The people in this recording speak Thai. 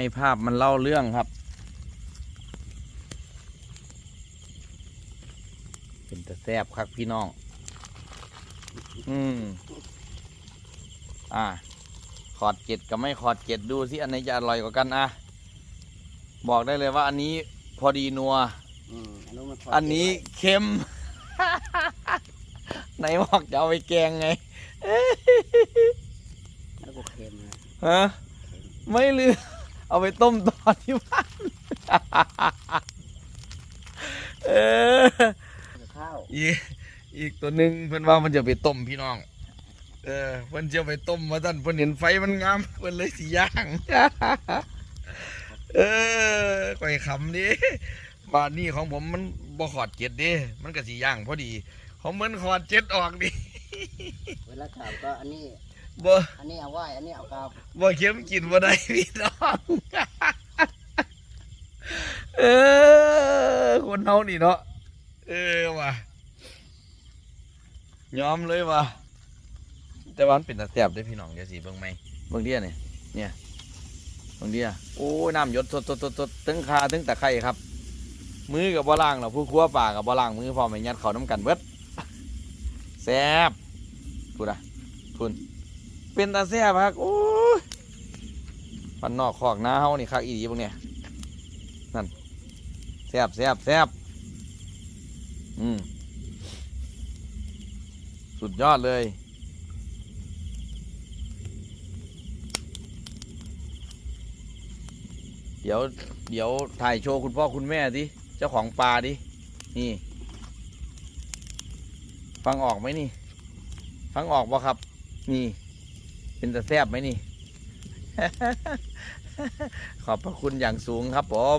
ให้ภาพมันเล่าเรื่องครับ เป็นตะแซบครับพี่น้อง อืม อ่า ขอดเจ็ดกับไม่ขอดเจ็ดดูสิอันไหนจะอร่อยกว่ากันอะ บอกได้เลยว่าอันนี้พอดีนัวอืมอันนู้นมันพอันนี้เค็ม ไหนบอกจะเอาไปแกงไงแล้วก็เค็มนะฮะไม่ลืม เอาไปต้มตอนที่บ้านเออข้าวอีกอีกตัวหนึ่งเพื่อนว่ามันจะไปต้มพี่น้อง เออเพื่อนจะไปต้มมาท่านเพื่อนเห็นไฟมันงามเพื่อนเลยสีย่างเออก่อยขำดิบ้านนี้ของผมมันบ่ขอดเจ็ดเดิมันก็สีย่างพอดีของเหมือนขอดเจ็ดออกดิเวลาข่าวก็อันนี้ บ่อันนี้เอาไว้อันนี้เอากลับบ่เค็มกินบ่ได้พี่น้องเออคนเฮานี่เนาะเออว่ะยอมเลยว่ะแต่ว่ามันเป็นตาแซ่บเด้อพี่น้องเดี๋ยวสิเบิ่งไหมเบิ่งเดียเนี่ยเนี่ยเบิ่งเดียโอ้ยน้ำหยดสดๆๆๆถึงคาถึงตะไคร่ครับ มือกับบ่ล่างหรอกผู้ครัวป่ากับบ่ล่างมือพร้อมให้ยัดเข้าน้ำกันเบิดแซ่บพูดอะพูน เป็นตาแซ่บครับโอ้ยปันนอกคอกหน้าเฮานี่คักอีดีพวกเนี่ยนั่นแซ่บแซ่บแซ่บอืมสุดยอดเลย เดี๋ยว เดี๋ยวถ่ายโชว์คุณพ่อคุณแม่ดิ เจ้าของปลาดิ นี่ ฟังออกไหมนี่ ฟังออกบ่ครับ นี่ เป็นตะแซบไหมนี่ ขอบพระคุณอย่างสูงครับผม